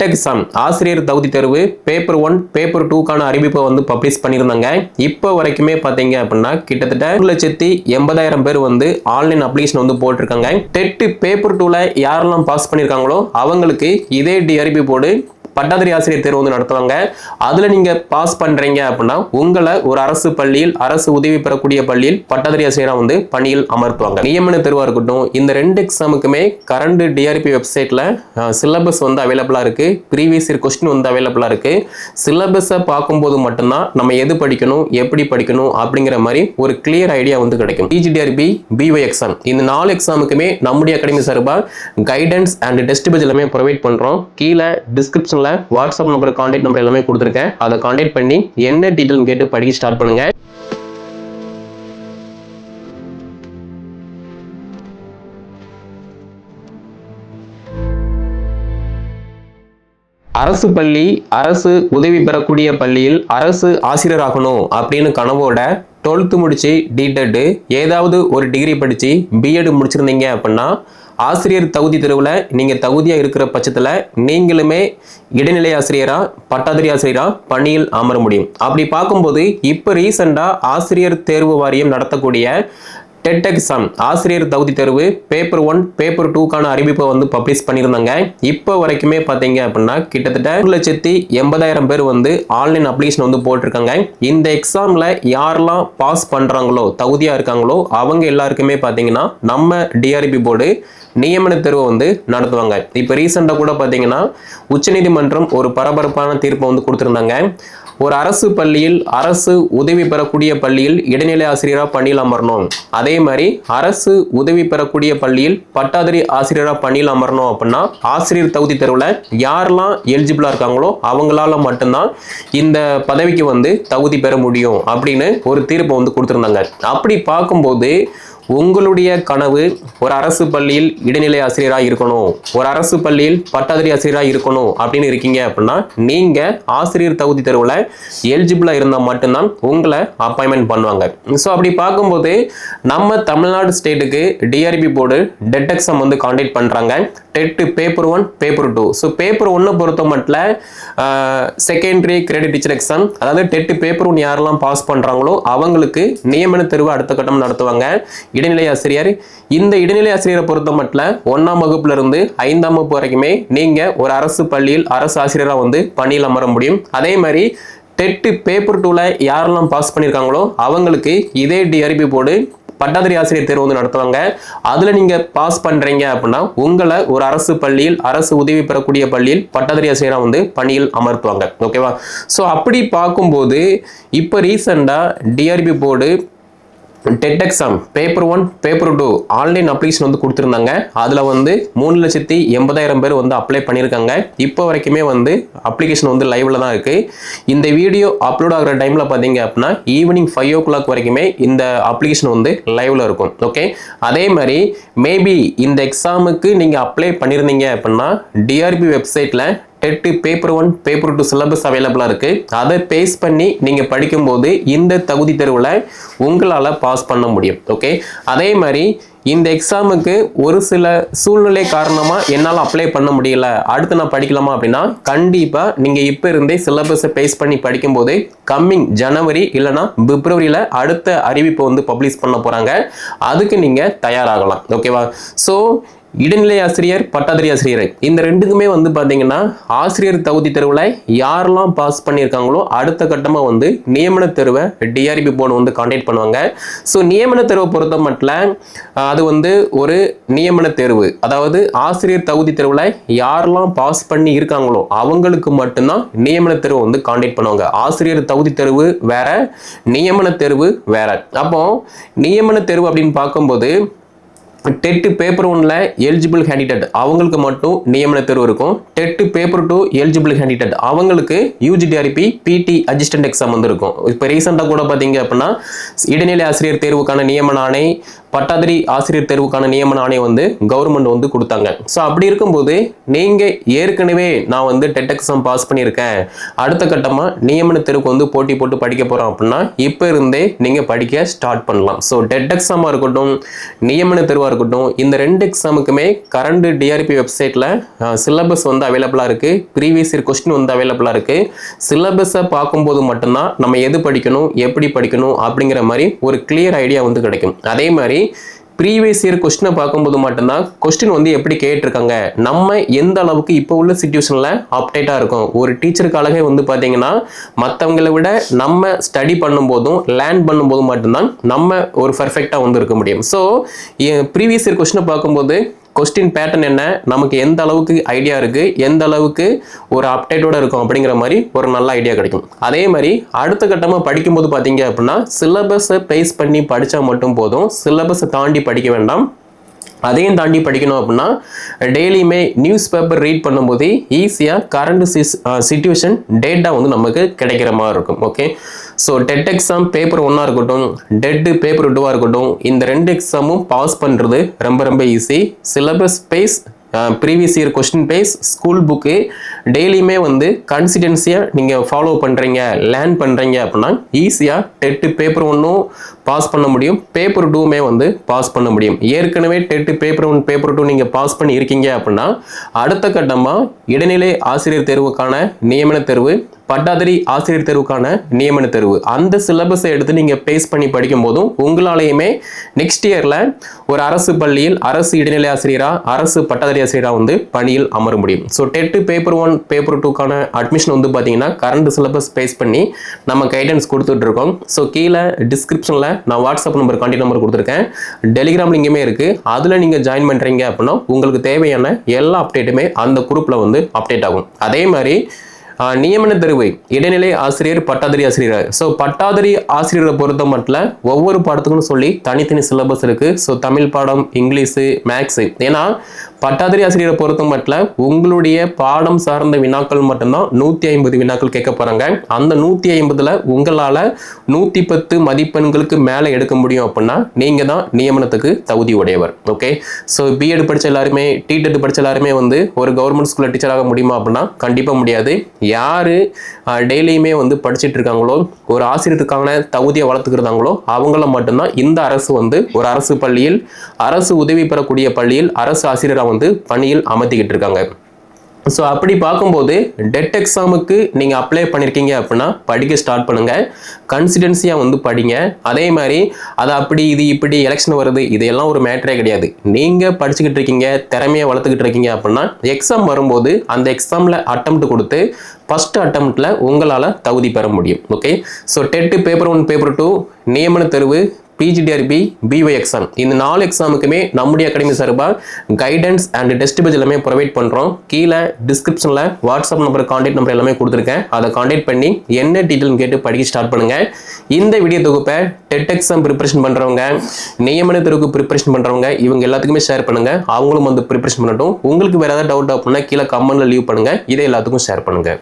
Dead some ஆசிரியர் தகுதி தேர்வு பேப்பர் ஒன் பேப்பர் டூக்கான அறிவிப்பை வந்து பப்ளிஷ் பண்ணியிருந்தாங்க. இப்போ வரைக்குமே பார்த்தீங்க அப்படின்னா கிட்டத்தட்ட ஒரு லட்சத்தி எண்பதாயிரம் பேர் வந்து ஆன்லைன் அப்ளிகேஷன் வந்து போட்டிருக்காங்க. டெட்டு பேப்பர் டூவில் யாரெல்லாம் பாஸ் பண்ணியிருக்காங்களோ அவங்களுக்கு இதே டி அறிவிப்போடு பட்டாதாரி ஆசிரியர் தேர்வு வந்து நடத்துவாங்க. அதுல நீங்க பாஸ் பண்றீங்க அப்படின்னா உங்களை ஒரு அரசு பள்ளியில் அரசு உதவி பெறக்கூடிய பள்ளியில் பட்டதாரி ஆசிரியராக வந்து பணியில் அமர்த்துவாங்க. நியமன தேர்வாக இருக்கட்டும் இந்த ரெண்டு எக்ஸாமுக்குமே கரண்ட் டிஆர்பி வெப்சைட்ல சிலபஸ் வந்து அவைலபிளா இருக்கு. ப்ரீவியஸ் இயர் கொஸ்டின் வந்து அவைலபிளா இருக்கு. சிலபஸை பார்க்கும்போது மட்டும்தான் நம்ம எது படிக்கணும் எப்படி படிக்கணும் அப்படிங்கிற மாதிரி ஒரு கிளியர் ஐடியா வந்து கிடைக்கும். டிஜிடிஆர்பி பிஒய் எக்ஸாம் இந்த நாலு எக்ஸாமுக்குமே நம்முடைய அகாடமி சார்பாக கைடன்ஸ் அண்ட் டெஸ்ட் பேஜ் எல்லாமே ப்ரொவைட் பண்ணுறோம் கீழே டிஸ்கிரிப்ஷன் டிஸ்கிரிப்ஷன்ல வாட்ஸ்அப் நம்பர் கான்டாக்ட் நம்பர் எல்லாமே கொடுத்துருக்கேன். அதை கான்டாக்ட் பண்ணி என்ன டீட்டெயில் கேட்டு படிக்க ஸ்டார்ட் பண்ணுங்க. அரசு பள்ளி அரசு உதவி பெறக்கூடிய பள்ளியில் அரசு ஆசிரியர் ஆகணும் அப்படின்னு கனவோட டுவெல்த்து முடித்து டிடெட்டு ஏதாவது ஒரு டிகிரி படித்து பிஎட் முடிச்சிருந்தீங்க அப்படின்னா ஆசிரியர் தகுதி தெருவில் நீங்கள் தகுதியாக இருக்கிற பட்சத்தில் நீங்களுமே இடைநிலை ஆசிரியராக பட்டாதிரி ஆசிரியராக பணியில் அமர முடியும். அப்படி பார்க்கும்போது இப்போ ரீசெண்டாக ஆசிரியர் தேர்வு வாரியம் நடத்தக்கூடிய டெட் எக்ஸாம் ஆசிரியர் தகுதி தேர்வு பேப்பர் ஒன் பேப்பர் டூக்கான அறிவிப்பை வந்து பப்ளிஷ் பண்ணியிருந்தாங்க. இப்போ வரைக்குமே பார்த்தீங்க அப்படின்னா கிட்டத்தட்ட ஒரு லட்சத்தி எண்பதாயிரம் பேர் வந்து ஆன்லைன் அப்ளிகேஷன் வந்து போட்டிருக்காங்க. இந்த எக்ஸாமில் யாரெல்லாம் பாஸ் பண்ணுறாங்களோ தகுதியாக இருக்காங்களோ அவங்க எல்லாருக்குமே பார்த்தீங்கன்னா நம்ம டிஆர்பி போர்டு நியமன தேர்வை வந்து நடத்துவாங்க. இப்போ ரீசெண்டாக கூட பார்த்தீங்கன்னா உச்சநீதிமன்றம் ஒரு பரபரப்பான தீர்ப்பை வந்து கொடுத்துருந்தாங்க. ஒரு அரசு பள்ளியில் அரசு உதவி பெறக்கூடிய பள்ளியில் இடைநிலை ஆசிரியராக பணியில் அமரணும். அதே மாதிரி அரசு உதவி பெறக்கூடிய பள்ளியில் பட்டாதிரி ஆசிரியராக பணியில் அமரணும் அப்படின்னா ஆசிரியர் தகுதி தேர்வில் யாரெல்லாம் எலிஜிபிளாக இருக்காங்களோ அவங்களால மட்டும்தான் இந்த பதவிக்கு வந்து தகுதி பெற முடியும் அப்படின்னு ஒரு தீர்ப்பை வந்து கொடுத்துருந்தாங்க. அப்படி பார்க்கும்போது உங்களுடைய கனவு ஒரு அரசு பள்ளியில் இடைநிலை ஆசிரியராக இருக்கணும். ஒரு அரசு பள்ளியில் பட்டாதாரி ஆசிரியராக இருக்கணும் அப்படின்னு இருக்கீங்க அப்படின்னா நீங்கள் ஆசிரியர் தகுதி தேர்வில் எலிஜிபிளாக இருந்தால் மட்டும்தான் உங்களை அப்பாயின்மெண்ட் பண்ணுவாங்க. ஸோ அப்படி பார்க்கும்போது நம்ம தமிழ்நாடு ஸ்டேட்டுக்கு டிஆர்பி போர்டு டெட் எக்ஸாம் வந்து காண்டாக்ட் பண்ணுறாங்க TET paper one paper two so paper ஒன்னை பொறுத்த மட்டும் செகண்டரி கிரெடிட் டீச்சர் எக்ஸாம் அதாவது டெட்டு பேப்பர் ஒன் யாரெல்லாம் பாஸ் பண்ணுறாங்களோ அவங்களுக்கு நியமன தேர்வு அடுத்த கட்டம் நடத்துவாங்க. இடைநிலை ஆசிரியர். இந்த இடைநிலை ஆசிரியரை பொறுத்த மட்டும் ஒன்றாம் வகுப்புல இருந்து ஐந்தாம் வகுப்பு வரைக்குமே நீங்கள் ஒரு அரசு பள்ளியில் அரசு ஆசிரியராக வந்து பணியில் அமர முடியும். அதே மாதிரி டெட்டு பேப்பர் டூவில் யாரெல்லாம் பாஸ் பண்ணியிருக்காங்களோ அவங்களுக்கு இதே டிஆர்பி போர்டு பட்டாதிரி ஆசிரியர் தேர்வு வந்து நடத்துவாங்க. அதில் நீங்கள் பாஸ் பண்ணுறீங்க அப்படின்னா உங்களை ஒரு அரசு பள்ளியில் அரசு உதவி பெறக்கூடிய பள்ளியில் பட்டாதிரி ஆசிரியராக வந்து பணியில் அமர்த்துவாங்க. ஓகேவா ஸோ அப்படி பார்க்கும்போது இப்போ ரீசெண்டாக TRB board TET exam paper one paper two online application வந்து கொடுத்துருந்தாங்க. அதில் வந்து மூணு லட்சத்தி எண்பதாயிரம் பேர் வந்து அப்ளை பண்ணியிருக்காங்க. இப்போ வரைக்குமே வந்து அப்ளிகேஷன் வந்து லைவில் தான் இருக்குது இந்த வீடியோ அப்லோட் ஆகிற டைமில் பார்த்தீங்க அப்படின்னா ஈவினிங் ஃபைவ் ஓ கிளாக் வரைக்குமே இந்த அப்ளிகேஷன் வந்து லைவில் இருக்கும். ஓகே அதே மாதிரி மேபி இந்த எக்ஸாமுக்கு நீங்கள் அப்ளை பண்ணியிருந்தீங்க அப்படின்னா டிஆர்பி வெப்சைட்டில் TET paper one paper two syllabus அவைலபிளாக இருக்குது அதை பேஸ் பண்ணி நீங்கள் படிக்கும்போது இந்த தகுதி தேர்வில் உங்களால் பாஸ் பண்ண முடியும். ஓகே அதே மாதிரி இந்த எக்ஸாமுக்கு ஒரு சில சூழ்நிலை காரணமாக என்னால் அப்ளை பண்ண முடியல. அடுத்து நான் படிக்கலாமா அப்படின்னா கண்டிப்பாக நீங்கள் இப்போ இருந்தே சிலபஸை பேஸ் பண்ணி படிக்கும்போது கம்மிங் ஜனவரி இல்லைனா பிப்ரவரியில் அடுத்த அறிவிப்பை வந்து பப்ளிஷ் பண்ண போகிறாங்க அதுக்கு நீங்கள் தயாராகலாம். ஓகேவா ஸோ இடைநிலை ஆசிரியர் பட்டாதிரி ஆசிரியர் இந்த ரெண்டுக்குமே வந்து பார்த்தீங்கன்னா ஆசிரியர் தகுதி தேர்வில் யாரெல்லாம் பாஸ் பண்ணியிருக்காங்களோ அடுத்த கட்டமாக வந்து நியமன தேர்வை டிஆர்பி போர்டு வந்து கான்டாக்ட் பண்ணுவாங்க. ஸோ நியமன தேர்வை பொறுத்த மட்டும் அது வந்து ஒரு நியமன தேர்வு. அதாவது ஆசிரியர் தகுதி தேர்வில் யாரெல்லாம் பாஸ் பண்ணி இருக்காங்களோ அவங்களுக்கு மட்டும்தான் நியமன தேர்வு வந்து காண்டக்ட் பண்ணுவாங்க. ஆசிரியர் தகுதி தேர்வு வேற நியமன தேர்வு வேற. அப்போ நியமன தேர்வு அப்படின்னு பார்க்கும்போது டெட்டு பேப்பர் ஒன்ல எலிஜிபிள் கேண்டிடேட் அவங்களுக்கு மட்டும் நியமன தேர்வு இருக்கும். TET paper two eligible candidate அவங்களுக்கு யூஜிடிஆர்பி பிடி அசிஸ்டன்ட் எக்ஸாம் வந்து இருக்கும். இப்போ ரீசெண்டாக கூட பார்த்தீங்க அப்படின்னா இடைநிலை ஆசிரியர் தேர்வுக்கான நியமன ஆணை பட்டாதிரி ஆசிரியர் தேர்வுக்கான நியமன ஆணையம் வந்து கவர்மெண்ட் வந்து கொடுத்தாங்க. ஸோ அப்படி இருக்கும்போது நீங்கள் ஏற்கனவே நான் வந்து டெட் எக்ஸாம் பாஸ் பண்ணியிருக்கேன். அடுத்த கட்டமாக நியமன தேர்வுக்கு வந்து போட்டி போட்டு படிக்க போகிறோம் அப்படின்னா இப்போ இருந்தே நீங்கள் படிக்க ஸ்டார்ட் பண்ணலாம். ஸோ டெட் எக்ஸாமாக இருக்கட்டும் நியமன தேர்வாக இருக்கட்டும் இந்த ரெண்டு எக்ஸாமுக்குமே கரண்ட் டிஆர்பி வெப்சைட்டில் சிலபஸ் வந்து அவைலபிளாக இருக்குது ப்ரீவியஸ் இயர் கொஸ்டின் வந்து அவைலபிளாக இருக்குது சிலபஸை பார்க்கும்போது மட்டும்தான் நம்ம எது படிக்கணும் எப்படி படிக்கணும் அப்படிங்கிற மாதிரி ஒரு கிளியர் ஐடியா வந்து கிடைக்கும். அதே மாதிரி ப்ரீவியஸ் இயர் கொஸ்டினை பார்க்கும்போது மட்டும்தான் கொஸ்டின் வந்து எப்படி கேட்டிருக்காங்க. நம்ம எந்த அளவுக்கு இப்போ உள்ள சுச்சுவேஷனில் அப்டேட்டாக இருக்கும். ஒரு டீச்சருக்கு அழகே வந்து பார்த்தீங்கன்னா மற்றவங்களை விட நம்ம ஸ்டடி பண்ணும்போதும் லேர்ன் பண்ணும்போது மட்டும்தான் நம்ம ஒரு பர்ஃபெக்டாக வந்து இருக்க முடியும். ஸோ ப்ரீவியஸ் இயர் கொஸ்டினை பார்க்கும்போது கொஸ்டின் பேட்டர்ன் என்ன? நமக்கு எந்த அளவுக்கு ஐடியா இருக்குது எந்த அளவுக்கு ஒரு அப்டேட்டோட இருக்கும் அப்படிங்கிற மாதிரி ஒரு நல்ல ஐடியா கிடைக்கும். அதே மாதிரி அடுத்த கட்டமாக படிக்கும்போது பார்த்தீங்க அப்படின்னா சிலபஸை பேஸ் பண்ணி படித்தா மட்டும் போதும். சிலபஸை தாண்டி படிக்க வேண்டாம். அதையும் தாண்டி படிக்கணும் அப்படின்னா டெய்லியுமே நியூஸ் பேப்பர் ரீட் பண்ணும்போது ஈஸியாக கரண்ட் சிஸ் சுச்சுவேஷன் டேட்டா வந்து நமக்கு கிடைக்கிற மாதிரி இருக்கும். Okay so TET exam paper ஒன்றா இருக்கட்டும் டெட்டு பேப்பர் டூவாக இருக்கட்டும் இந்த ரெண்டு எக்ஸாமும் பாஸ் பண்ணுறது ரொம்ப ரொம்ப easy syllabus base previous year question base school book டெய்லியுமே வந்து கன்சிடென்சியாக நீங்கள் ஃபாலோ பண்ணுறீங்க லேர்ன் பண்ணுறீங்க அப்படின்னா ஈஸியாக டெட்டு பேப்பர் ஒன்றும் பாஸ் பண்ண முடியும். பேப்பர் டூவுமே வந்து பாஸ் பண்ண முடியும். ஏற்கனவே TET paper one paper two நீங்கள் பாஸ் பண்ணி இருக்கீங்க அப்படின்னா அடுத்த கட்டமாக இடைநிலை ஆசிரியர் தேர்வுக்கான நியமன தேர்வு பட்டாதிரி ஆசிரியர் தேர்வுக்கான நியமன தேர்வு. அந்த சிலபஸை எடுத்து நீங்கள் பேஸ் பண்ணி படிக்கும் போதும் உங்களாலேயுமே நெக்ஸ்ட் இயரில் ஒரு அரசு பள்ளியில் அரசு இடைநிலை ஆசிரியராக அரசு பட்டாதிரி ஆசிரியராக வந்து பணியில் அமர முடியும். So TET paper one paper டூக்கான admission வந்து பார்த்தீங்கன்னா கரண்ட் சிலபஸ் பேஸ் பண்ணி நம்ம கைடன்ஸ் கொடுத்துட்ருக்கோம் ஸோ கீழே டிஸ்கிரிப்ஷனில் நான் வாட்ஸ்அப் நம்பர் கான்டாக்ட் நம்பர் கொடுத்துருக்கேன். டெலிகிராம் லிங்குமே இருக்குது அதில் நீங்கள் ஜாயின் பண்ணுறீங்க அப்படின்னா உங்களுக்கு தேவையான எல்லா அப்டேட்டுமே அந்த குரூப்பில் வந்து அப்டேட் ஆகும். அதே மாதிரி நியமன தேர்வு இடைநிலை ஆசிரியர் பட்டாதிரி ஆசிரியர்? ஸோ பட்டாதிரி ஆசிரியரை பொறுத்த மட்டும் ஒவ்வொரு பாடத்துக்கும் சொல்லி தனித்தனி சிலபஸ் இருக்கு. ஸோ தமிழ் பாடம் இங்கிலீஷு மேக்ஸு ஏன்னா பட்டாதிரி ஆசிரியரை பொறுத்த மட்டும் உங்களுடைய பாடம் சார்ந்த வினாக்கள் மட்டும்தான் நூற்றி ஐம்பது வினாக்கள் கேட்க போகிறாங்க அந்த நூற்றி ஐம்பதில் உங்களால் நூற்றி பத்து மதிப்பெண்களுக்கு மேலே எடுக்க முடியும் அப்படின்னா நீங்கள் தான் நியமனத்துக்கு தகுதி உடையவர். ஓகே ஸோ பிஎட் படித்த எல்லாருமே டிடெட் படித்த எல்லாருமே வந்து ஒரு கவர்மெண்ட் ஸ்கூலில் டீச்சராக முடியுமா அப்படின்னா கண்டிப்பாக முடியாது. யார் டெய்லியுமே வந்து படிச்சுட்டு இருக்காங்களோ ஒரு ஆசிரியருக்கான தகுதியை வளர்த்துக்கிறாங்களோ அவங்கள மட்டும்தான் இந்த அரசு வந்து ஒரு அரசு பள்ளியில் அரசு உதவி பெறக்கூடிய பள்ளியில் அரசு ஆசிரியராக வந்து பணியில் அமர்த்திக்கிட்டு இருக்காங்க. ஸோ அப்படி பார்க்கும்போது டெட் எக்ஸாமுக்கு நீங்கள் அப்ளை பண்ணியிருக்கீங்க அப்படின்னா படிக்க ஸ்டார்ட் பண்ணுங்கள் கன்சிடென்சியாக வந்து படிங்க. அதே மாதிரி அது அப்படி இது இப்படி எலெக்ஷன் வருது இதையெல்லாம் ஒரு மேட்டரே கிடையாது. நீங்கள் படிச்சுக்கிட்டு இருக்கீங்க திறமையை வளர்த்துக்கிட்டு இருக்கீங்க அப்படின்னா எக்ஸாம் வரும்போது அந்த எக்ஸாமில் அட்டம்ப்ட் கொடுத்து ஃபஸ்ட் அட்டம்ப்டில் உங்களால் தகுதி பெற முடியும். Okay so TET paper one paper two நியமன தேர்வு பிஜிடிஆர்பி பிஒய் எக்ஸாம் இந்த நாலு எக்ஸாமுக்குமே நம்முடைய அகாடமி சார்பாக கைடன்ஸ் அண்ட் டெஸ்ட் பேஜ் எல்லாமே ப்ரொவைட் பண்ணுறோம் கீழே டிஸ்கிரிப்ஷனில் வாட்ஸ்அப் நம்பர் காண்டாக்ட் நம்பர் எல்லாமே கொடுத்துருக்கேன். அதை காண்டாக்ட் பண்ணி என்ன டீட்டெயில் கேட்டு படிக்க ஸ்டார்ட் பண்ணுங்கள் இந்த வீடியோ தொகுப்பை டெட் எக்ஸாம் ப்ரிப்பரேஷன் பண்ணுறவங்க நியமன தேர்வுக்கு ப்ரிப்பரேஷன் பண்ணுறவங்க இவங்க எல்லாத்துக்குமே ஷேர் பண்ணுங்கள் அவங்களும் வந்து ப்ரிப்பரேஷன் பண்ணட்டும். உங்களுக்கு வேறு ஏதாவது டவுட் அப்படின்னா கீழே கமெண்ட்டில் லீவ் பண்ணுங்கள் இதை எல்லாத்துக்கும் ஷேர் பண்ணுங்கள்